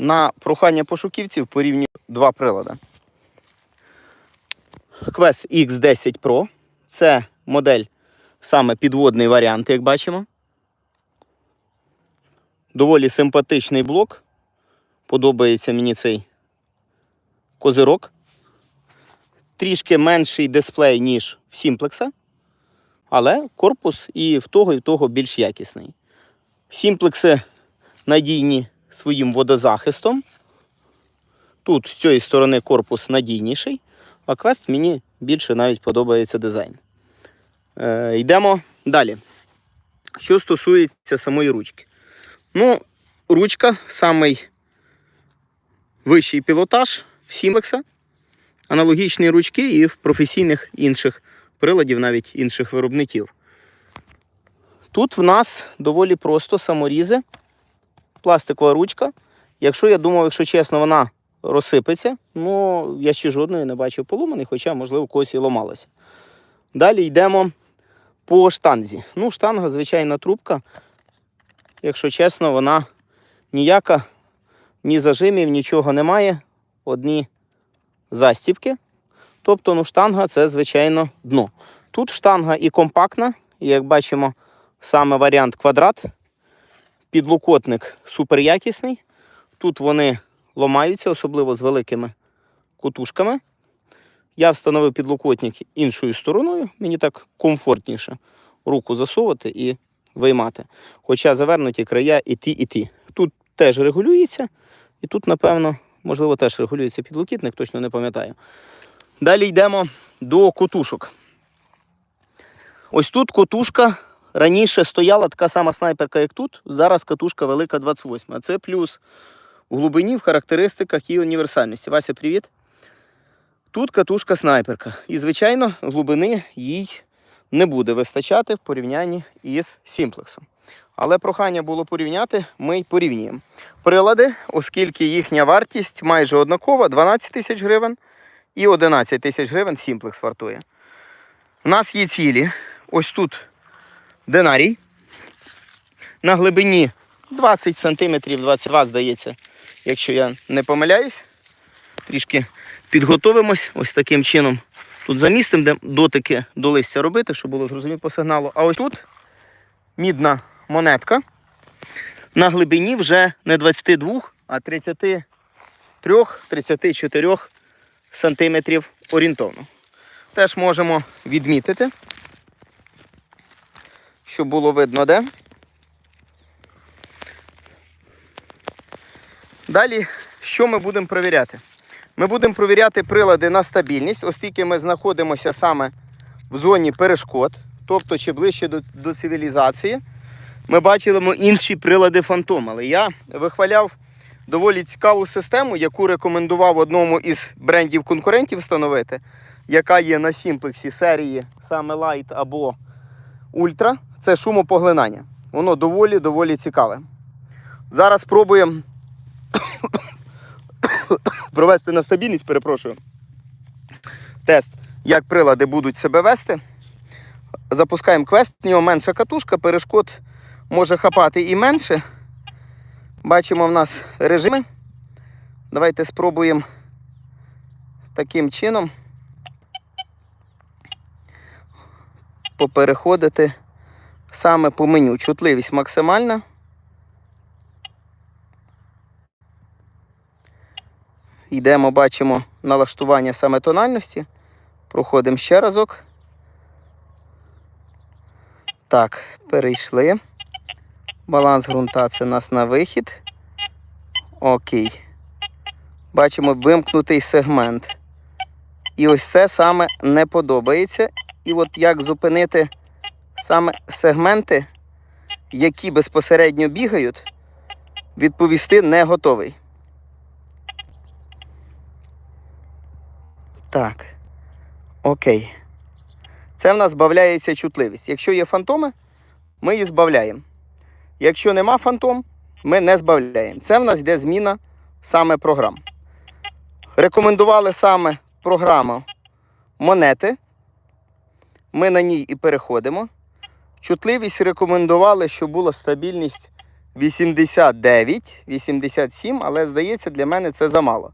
На прохання пошуківців порівнюю два прилади. Quest X10 Pro. Це модель саме підводний варіант, як бачимо. Доволі симпатичний блок. Подобається мені цей козирок. Трішки менший дисплей, ніж в Simplex, але корпус і в того, і в того більш якісний. Сімплекси надійні своїм водозахистом. Тут з цієї сторони корпус надійніший, а квест мені більше навіть подобається дизайн. Е, йдемо далі. Що стосується самої ручки. Ну, ручка самий вищий пілотаж в Сімплекса. Аналогічні ручки і в професійних інших приладів, навіть інших виробників. Тут в нас доволі просто саморізи, пластикова ручка. Якщо я думав, якщо чесно, вона розсипеться, ну я ще жодної не бачив поломаний, хоча, можливо, когось і ламалося. Далі йдемо по штанзі. Ну, штанга, звичайна трубка. Якщо чесно, вона ніяка, ні зажимів, нічого немає. Одні застібки. Тобто, ну, штанга це, звичайно, дно. Тут штанга і компактна, і як бачимо, саме варіант квадрат. Підлокотник суперякісний. Тут вони ломаються, особливо з великими кутушками. Я встановив підлокотник іншою стороною, мені так комфортніше руку засовувати і виймати. Хоча завернуті края і ті, і ті. Тут теж регулюється, і тут, напевно, можливо, теж регулюється підлокітник, точно не пам'ятаю. Далі йдемо до котушок. Ось тут котушка раніше стояла така сама снайперка, як тут. Зараз катушка велика 28. А це плюс в глибині, в характеристиках і універсальності. Вася, привіт. Тут катушка снайперка. І, звичайно, глибини їй не буде вистачати в порівнянні із сімплексом. Але прохання було порівняти, ми й порівнюємо. Прилади, оскільки їхня вартість майже однакова, 12 тисяч гривень і 11 тисяч гривень сімплекс вартує. У нас є цілі. Ось тут динарій. На глибині 20 см, 22, здається, якщо я не помиляюсь. Трішки підготовимось ось таким чином. Тут замістимо, де дотики до листя робити, щоб було зрозуміло по сигналу. А ось тут мідна монетка. На глибині вже не 22, а 33-34 сантиметрів орієнтовно. Теж можемо відмітити, щоб було видно де. Далі, що ми будемо перевіряти? Ми будемо перевіряти прилади на стабільність, оскільки ми знаходимося саме в зоні перешкод, тобто чи ближче до, до цивілізації. Ми бачимо інші прилади Phantom, але я вихваляв доволі цікаву систему, яку рекомендував одному із брендів конкурентів встановити, яка є на сімплексі серії саме Light або Ultra. Це шумопоглинання. Воно доволі-доволі цікаве. Зараз спробуємо провести на стабільність, перепрошую. Тест, як прилади будуть себе вести. Запускаємо квест, в нього менша катушка, перешкод може хапати і менше. Бачимо в нас режими. Давайте спробуємо таким чином попереходити саме по меню. Чутливість максимальна. Йдемо, бачимо налаштування саме тональності. Проходимо ще разок. Так, перейшли. Баланс ґрунта це у нас на вихід. Окей. Бачимо вимкнутий сегмент. І ось це саме не подобається. І от як зупинити саме сегменти, які безпосередньо бігають, відповісти не готовий. Так. Окей. Це в нас збавляється чутливість. Якщо є фантоми, ми її збавляємо. Якщо нема фантом, ми не збавляємо. Це в нас йде зміна саме програм. Рекомендували саме програму монети. Ми на ній і переходимо. Чутливість рекомендували, щоб була стабільність 89, 87, але здається, для мене це замало.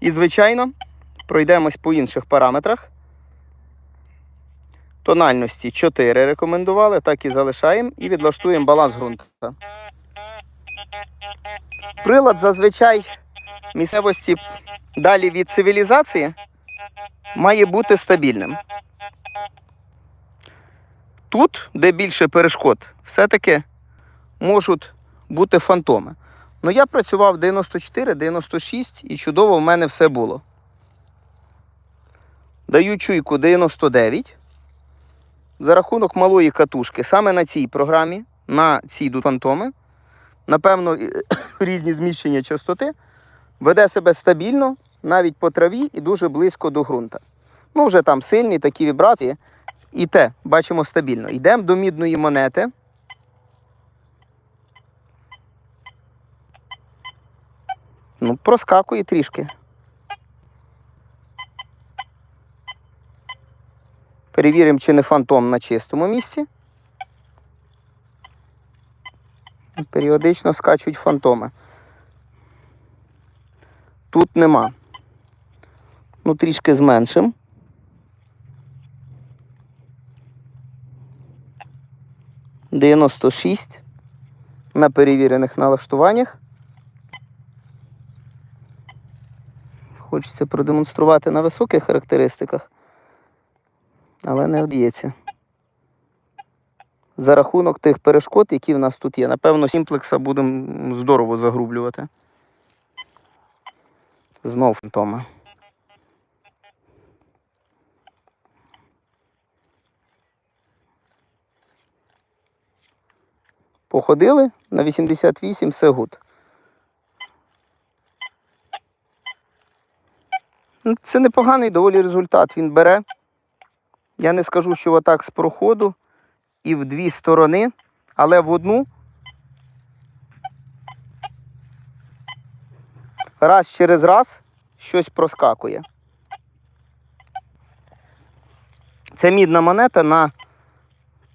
І, звичайно, пройдемось по інших параметрах. Тональності 4 рекомендували, так і залишаємо і відлаштуємо баланс ґрунту. Прилад зазвичай місцевості далі від цивілізації має бути стабільним. Тут, де більше перешкод, все-таки можуть бути фантоми. Ну, я працював 94, 96 і чудово в мене все було. Даю чуйку 99. За рахунок малої катушки, саме на цій програмі, на цій йдуть фантоми, напевно, різні зміщення частоти, веде себе стабільно, навіть по траві і дуже близько до ґрунта. Ну, вже там сильні такі вібрації. І те, бачимо стабільно. Йдемо до мідної монети. Ну, проскакує трішки. Перевіримо, чи не фантом на чистому місці. Періодично скачуть фантоми. Тут нема. Ну, трішки зменшим. Дев'яносто шість на перевірених налаштуваннях. Хочеться продемонструвати на високих характеристиках, але не вдається. За рахунок тих перешкод, які в нас тут є. Напевно, сімплекса будемо здорово загрублювати. Знов фантоми. Походили на 88 все гуд. Це непоганий доволі результат. Він бере. Я не скажу, що отак з проходу і в дві сторони, але в одну. Раз через раз щось проскакує. Це мідна монета на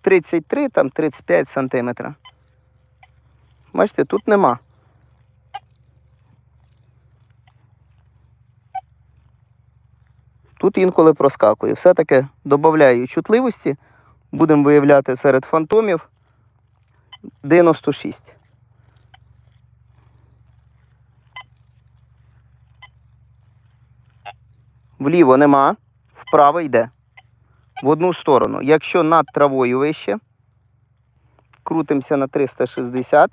33, там 35 сантиметра. Бачите, тут нема. Тут інколи проскакує. Все-таки додаю чутливості. Будемо виявляти серед фантомів 96. Вліво нема, вправо йде. В одну сторону. Якщо над травою вище, крутимося на 360.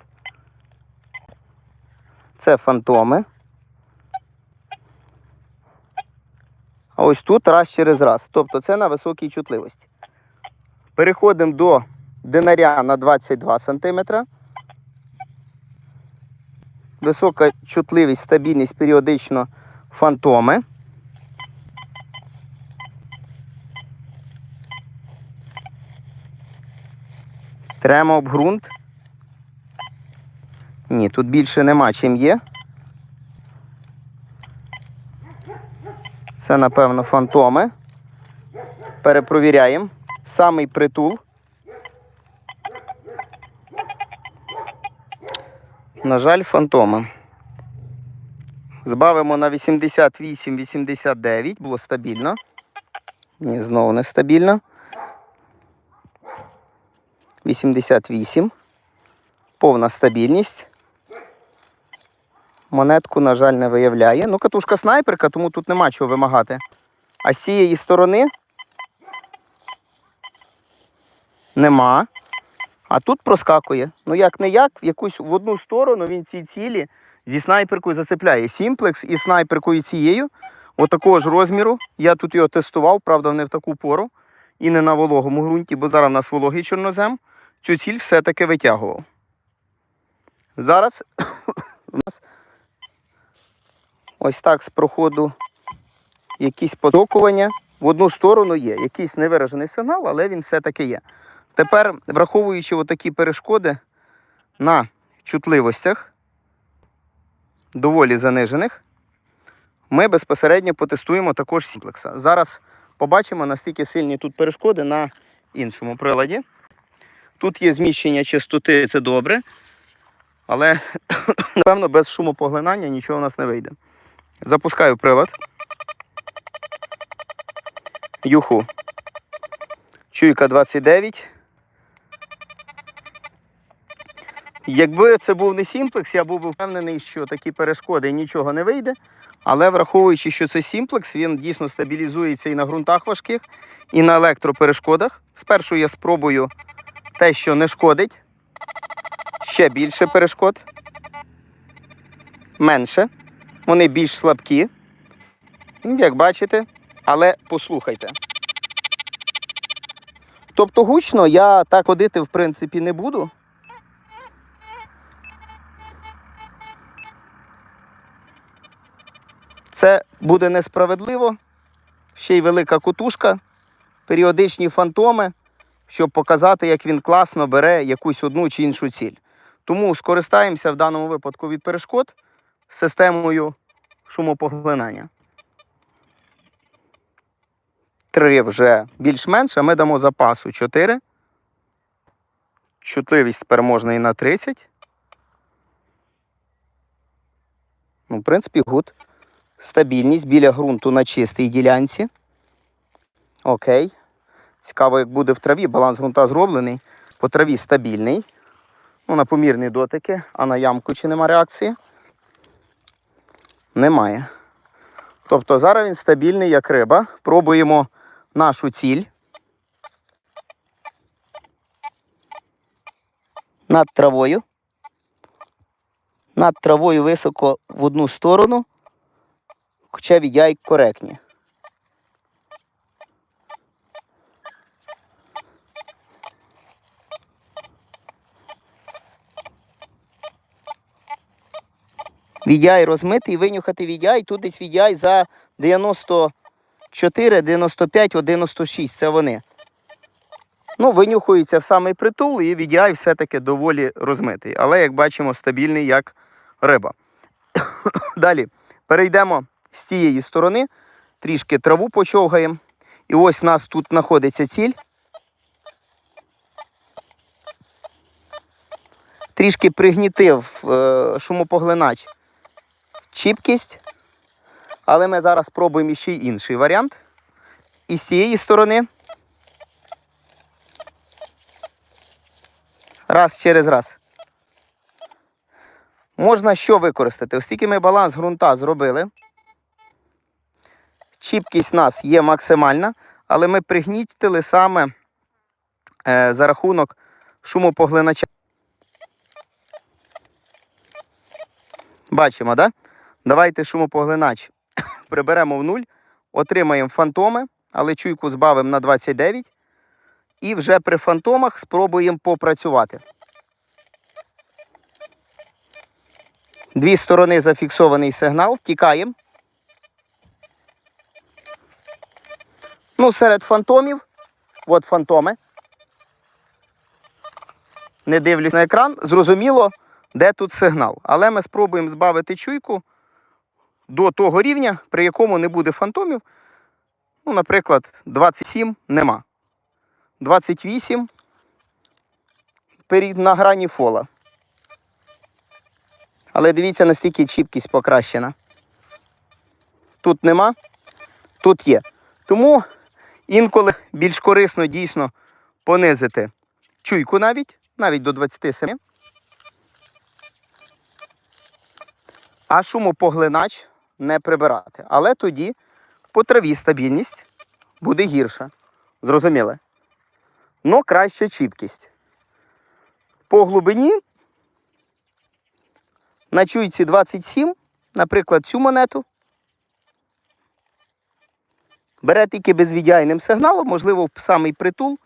Це фантоми. А ось тут раз через раз. Тобто це на високій чутливості. Переходимо до динаря на 22 см. Висока чутливість, стабільність, періодично фантоми. Тремо об ґрунт. Ні, тут більше нема чим є. Це, напевно, фантоми. Перепровіряємо. Самий притул. На жаль, фантоми. Збавимо на 88-89, було стабільно. Ні, знову не стабільно. 88. Повна стабільність. Монетку, на жаль, не виявляє. Ну, катушка снайперка, тому тут нема чого вимагати. А з цієї сторони нема. А тут проскакує. Ну, як не як, в якусь в одну сторону він ці цілі зі снайперкою зацепляє. Сімплекс і снайперкою цією, отакого ж розміру. Я тут його тестував, правда, не в таку пору і не на вологому ґрунті, бо зараз у нас вологий чорнозем. Цю ціль все-таки витягував. Зараз у нас ось так з проходу якісь потокування. В одну сторону є. Якийсь невиражений сигнал, але він все-таки є. Тепер, враховуючи отакі перешкоди на чутливостях, доволі занижених, ми безпосередньо потестуємо також сімплекса. Зараз побачимо, наскільки сильні тут перешкоди на іншому приладі. Тут є зміщення частоти, це добре. Але, напевно, без шумопоглинання нічого у нас не вийде. Запускаю прилад. Юху. Чуйка 29. Якби це був не сімплекс, я був би впевнений, що такі перешкоди нічого не вийде. Але враховуючи, що це сімплекс, він дійсно стабілізується і на ґрунтах важких, і на електроперешкодах. Спершу я спробую те, що не шкодить. Ще більше перешкод. Менше. Вони більш слабкі. Як бачите, але послухайте. Тобто гучно я так ходити, в принципі, не буду. Це буде несправедливо. Ще й велика кутушка, періодичні фантоми, щоб показати, як він класно бере якусь одну чи іншу ціль. Тому скористаємося в даному випадку від перешкод системою шумопоглинання. Три вже більш-менш, а ми дамо запасу 4. Чутливість і на 30. Ну, в принципі, гуд. Стабільність біля ґрунту на чистій ділянці. Окей. Цікаво, як буде в траві. Баланс ґрунта зроблений. По траві стабільний. Ну, на помірні дотики. А на ямку чи нема реакції? Немає. Тобто зараз він стабільний, як риба. Пробуємо нашу ціль. Над травою. Над травою високо в одну сторону, хоча відяй коректні. Відяй розмити і винюхати відяй. Тут десь відяй за 94, 95, 96. Це вони. Ну, винюхується в самий притул і відяй все-таки доволі розмитий. Але, як бачимо, стабільний як риба. Далі перейдемо з цієї сторони, трішки траву почовгаємо. І ось у нас тут знаходиться ціль. Трішки пригнітив е, шумопоглинач чіпкість. Але ми зараз спробуємо ще й інший варіант. І з цієї сторони. Раз через раз. Можна що використати? Оскільки ми баланс ґрунта зробили. Чіпкість нас є максимальна, але ми пригнітили саме е, за рахунок шумопоглинача. Бачимо, так? Да? Давайте шумопоглинач приберемо в нуль, отримаємо фантоми, але чуйку збавимо на 29. І вже при фантомах спробуємо попрацювати. Дві сторони зафіксований сигнал, втікаємо. Ну, серед фантомів, от фантоми. Не дивлюсь на екран, зрозуміло, де тут сигнал. Але ми спробуємо збавити чуйку до того рівня, при якому не буде фантомів. Ну, наприклад, 27 нема. 28 на грані фола. Але дивіться, настільки чіпкість покращена. Тут нема, тут є. Тому інколи більш корисно дійсно понизити чуйку навіть, навіть до 27. А шумопоглинач не прибирати. Але тоді по траві стабільність буде гірша. Зрозуміло? Но краща чіпкість. По глибині на чуйці 27, наприклад, цю монету. Бере тільки безвідяйним сигналом, можливо, в самий притул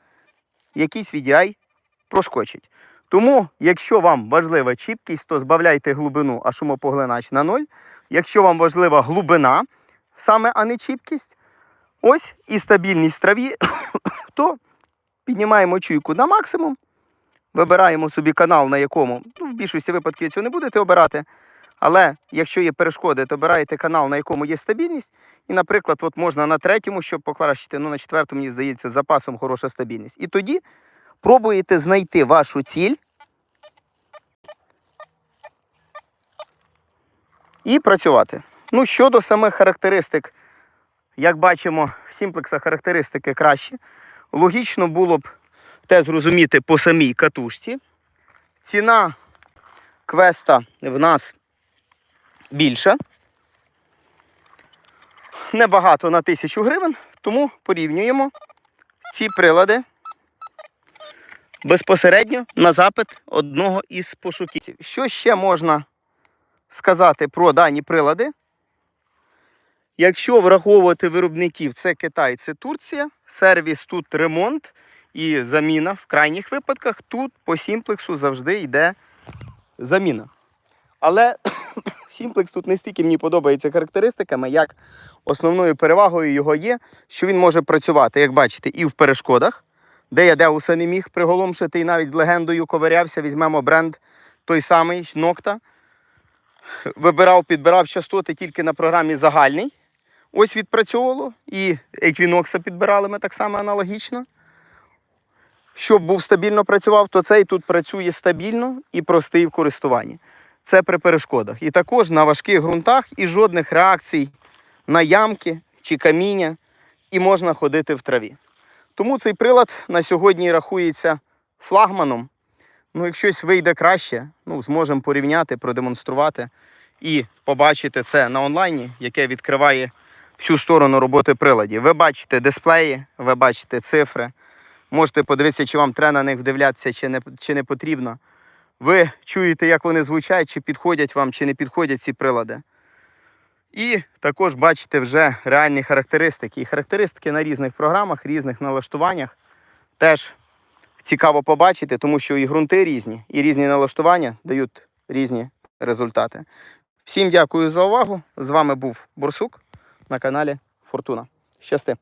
якийсь відяй проскочить. Тому, якщо вам важлива чіпкість, то збавляйте глибину, а шумопоглинач на 0. Якщо вам важлива глибина, саме а не чіпкість, ось і стабільність траві, то піднімаємо чуйку на максимум. Вибираємо собі канал, на якому, ну, в більшості випадків цього не будете обирати. Але якщо є перешкоди, то обираєте канал, на якому є стабільність. І, наприклад, от можна на третьому, щоб покращити, ну на четвертому, мені здається, з запасом хороша стабільність. І тоді пробуєте знайти вашу ціль і працювати. Ну, щодо самих характеристик, як бачимо, в сімплекса характеристики кращі. Логічно було б те зрозуміти по самій катушці. Ціна квеста в нас більша. Небагато на 1000 гривень, тому порівнюємо ці прилади безпосередньо на запит одного із пошуківців. Що ще можна сказати про дані прилади? Якщо враховувати виробників, це Китай, це Турція, сервіс тут ремонт і заміна в крайніх випадках. Тут по сімплексу завжди йде заміна. Але сімплекс тут не стільки мені подобається характеристиками, як основною перевагою його є, що він може працювати, як бачите, і в перешкодах, де я Деуса не міг приголомшити і навіть легендою ковирявся. Візьмемо бренд той самий Нокта. Вибирав, підбирав частоти тільки на програмі загальний. Ось відпрацьовувало. І Equinox підбирали ми так само аналогічно. Щоб був стабільно працював, то цей тут працює стабільно і простий в користуванні. Це при перешкодах. І також на важких ґрунтах і жодних реакцій на ямки чи каміння, і можна ходити в траві. Тому цей прилад на сьогодні рахується флагманом. Ну, якщо вийде краще, ну, зможемо порівняти, продемонструвати і побачити це на онлайні, яке відкриває всю сторону роботи приладів. Ви бачите дисплеї, ви бачите цифри. Можете подивитися, чи вам треба на них вдивлятися, чи не, чи не потрібно. Ви чуєте, як вони звучать, чи підходять вам, чи не підходять ці прилади. І також бачите вже реальні характеристики. І характеристики на різних програмах, різних налаштуваннях теж цікаво побачити, тому що і ґрунти різні, і різні налаштування дають різні результати. Всім дякую за увагу. З вами був Бурсук на каналі Фортуна. Щасти!